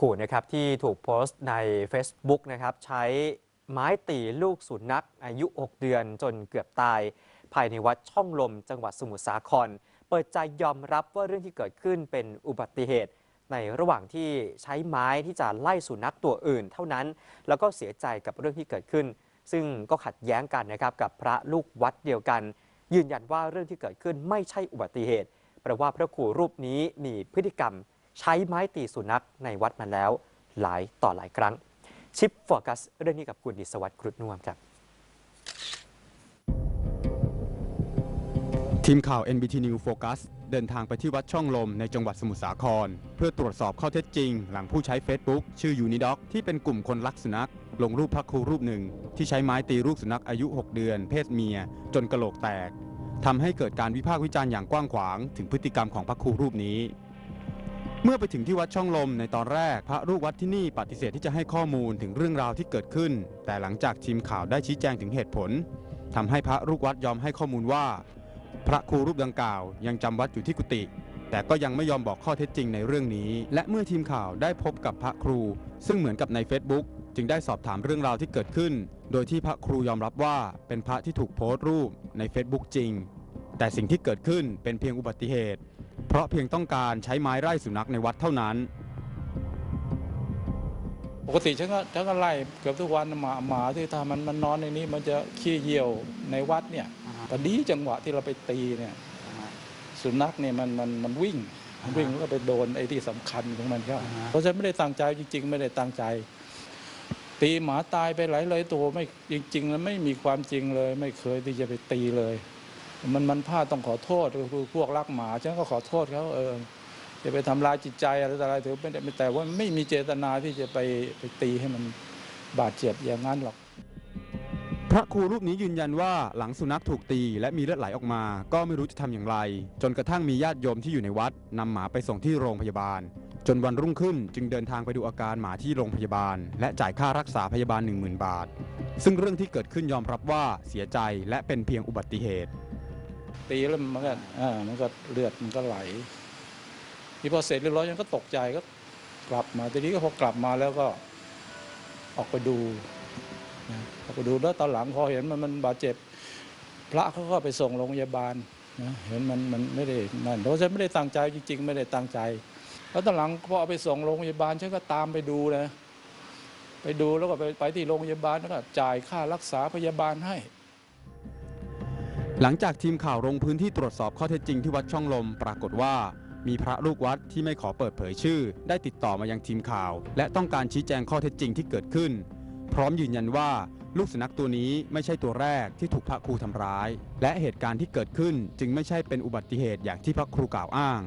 ขู่นะครับที่ถูกโพสต์ใน Facebook นะครับใช้ไม้ตีลูกสุนัขอายุ 6 เดือนจนเกือบตาย ภายในวัดช่องลมจังหวัดสมุทรสาคร เปิดใจยอมรับว่าเรื่องที่เกิดขึ้นเป็นอุบัติเหตุ ในระหว่างที่ใช้ไม้ที่จะไล่สุนัขตัวอื่นเท่านั้น แล้วก็เสียใจกับเรื่องที่เกิดขึ้น ซึ่งก็ขัดแย้งกันนะครับกับพระลูกวัดเดียวกัน ยืนยันว่าเรื่องที่เกิดขึ้นไม่ใช่อุบัติเหตุแปลว่าพระครูรูปนี้มีพฤติกรรม ใช้ไม้ตีสุนัขในวัดมาแล้วหลายต่อหลายครั้ง ชิปโฟกัสเรื่องนี้กับคุณดิศวัตรครุฑน่วมครับทีมข่าว NBT News Focus เดินทางไปที่วัดช่องลมในจังหวัดสมุทรสาคร เพื่อตรวจสอบข้อเท็จจริง หลังผู้ใช้ Facebook ชื่อยูนิด็อกที่เป็นกลุ่มคนรักสุนัข ลงรูปพระครูรูปหนึ่ง ที่ใช้ไม้ตีลูกสุนัขอายุ 6 เดือน เพศเมีย จนกระโหลกแตกทำให้เกิดการวิพากษ์วิจารณ์อย่างกว้างขวาง ถึงพฤติกรรมของพระครูรูปนี้ เมื่อไปถึงที่วัดช่องลมในตอนแรก พระลูกวัดที่นี่ปฏิเสธที่จะให้ข้อมูลถึงเรื่องราวที่เกิดขึ้น แต่หลังจากทีมข่าวได้ชี้แจงถึงเหตุผลทำให้พระลูกวัดยอมให้ข้อมูลว่า พระครูรูปดังกล่าว ยังจำวัดอยู่ที่กุฏิแต่ก็ยังไม่ยอมบอกข้อเท็จจริงในเรื่องนี้ และเมื่อทีมข่าวได้พบกับพระครู ซึ่งเหมือนกับใน Facebook จึงได้สอบถามเรื่องราวที่เกิดขึ้น โดยที่พระครูยอมรับว่าเป็นพระที่ถูกโพสต์รูปใน Facebook จริง แต่สิ่งที่เกิดขึ้นเป็นเพียงอุบัติเหตุ เพราะเพียงต้องการใช้ไม้ไล่สุนัขในวัดเท่านั้น ปกติฉันก็ฉันก็ไล่เกือบทุกวันหมาหมาที่ถ้ามันมันนอนในนี้มันจะขี้เยี่ยวในวัดเนี่ยพอดีจังหวะที่เราไปตีเนี่ยสุนัขเนี่ยมันมันมันวิ่งมันวิ่งแล้วก็ไปโดนไอ้ที่สำคัญของมันเข้าเพราะฉะนั้นไม่ได้ตั้งใจจริง ๆ ไม่ได้ตั้งใจ ตีหมาตายไปหลายเลยตัวไม่จริง ๆ แล้วไม่มีความจริงเลย ไม่เคยที่จะไปตีเลย มันมันพลาดต้องขอโทษคือพวกรักหมาฉันก็ขอโทษเขาเออจะไปทำลายจิตใจอะไรต่ออะไรถือไม่ได้แต่ว่าไม่มีเจตนาที่จะไปไปตีให้มันบาดเจ็บอย่างนั้นหรอก พระครูรูปนี้ยืนยันว่าหลังสุนัขถูกตีและมีเลือดไหลออกมา ก็ไม่รู้จะทำอย่างไร จนกระทั่งมีญาติโยมที่อยู่ในวัดนำหมาไปส่งที่โรงพยาบาล จนวันรุ่งขึ้นจึงเดินทางไปดูอาการหมาที่โรงพยาบาล และจ่ายค่ารักษาพยาบาล 10,000 บาท ซึ่งเรื่องที่เกิดขึ้นยอมรับว่าเสียใจและเป็นเพียงอุบัติเหตุ ตีแล้วมันก็อ่ามันก็เลือดมันก็ไหลที่พอเสร็จเรียบร้อยฉันก็ตกใจก็กลับมาทีนี้ก็พอกลับมาแล้วก็ออกไปดูนะออกไปดูแล้วตอนหลังพอเห็นมันมันบาดเจ็บ พระเขาก็ไปส่งโรงพยาบาลนะเห็นมันมันไม่ได้นั่นเพราะฉันไม่ได้ตั้งใจจริง ๆ ไม่ได้ตั้งใจ แล้วตอนหลังพอเอาไปส่งโรงพยาบาลฉันก็ตามไปดูนะไปดูแล้วก็ไปไปที่โรงพยาบาลแล้วก็จ่ายค่ารักษาพยาบาลให้ หลังจากทีมข่าวลงพื้นที่ตรวจสอบข้อเท็จจริงที่วัดช่องลม ปรากฏว่า มีพระลูกวัดที่ไม่ขอเปิดเผยชื่อ ได้ติดต่อมายังทีมข่าว และต้องการชี้แจงข้อเท็จจริงที่เกิดขึ้น พร้อมยืนยันว่าลูกสุนัขตัวนี้ไม่ใช่ตัวแรกที่ถูกพระครูทำร้าย และเหตุการณ์ที่เกิดขึ้นจึงไม่ใช่เป็นอุบัติเหตุอย่างที่พระครูกล่าวอ้าง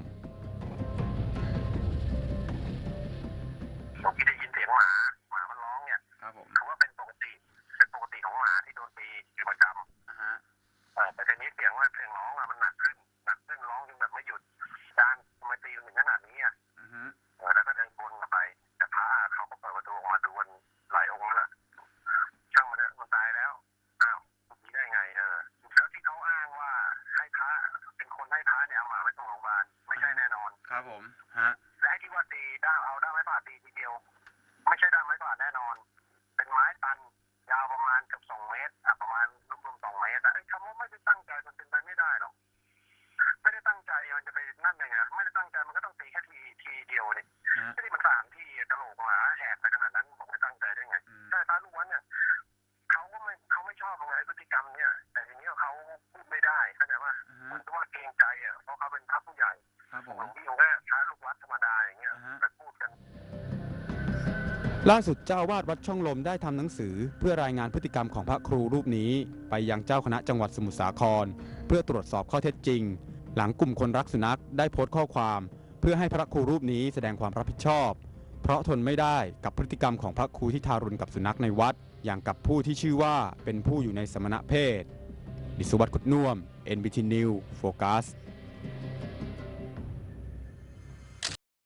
ครับผมฮะและไอ้ที่ว่าตีด้ามเอาด้ามไม้บาดตีทีเดียว ไม่ใช่ด้ามไม้บาดแน่นอน เป็นไม้ตันยาวประมาณเกือบสองเมตรอะประมาณรวมๆสองเมตรอะไอ้คำว่าไม่ได้ตั้งใจมันเป็นไปไม่ได้หรอกไม่ได้ตั้งใจมันจะไปนั่นยังไงไม่ได้ตั้งใจมันก็ต้องตีแค่ทีทีเดียวนี่ฮะไม่ได้มันสามทีกระโหลกหมาแหกไปขนาดนั้นบอกไม่ตั้งใจได้ไงใช่พระลูกวัดเนี่ยเขาก็ไม่เขาไม่ชอบไงพฤติกรรมเนี่ย แต่ทีนี้เขาพูดไม่ได้เข้าใจป่ะ ล่าสุดเจ้าวาดวัดช่องลมได้ทำหนังสือ เพื่อรายงานพฤติกรรมของพระครูรูปนี้ ไปยังเจ้าคณะจังหวัดสมุทรสาคร เพื่อตรวจสอบข้อเท็จจริง หลังกลุ่มคนรักสุนัขได้โพสต์ข้อความ เพื่อให้พระครูรูปนี้แสดงความรับผิดชอบ เพราะทนไม่ได้กับพฤติกรรมของพระครูที่ทารุณกับสุนัขในวัด อย่างกับผู้ที่ชื่อว่าเป็นผู้อยู่ในสมณเพศดิสวัตรคุดน่วม NBT News Focus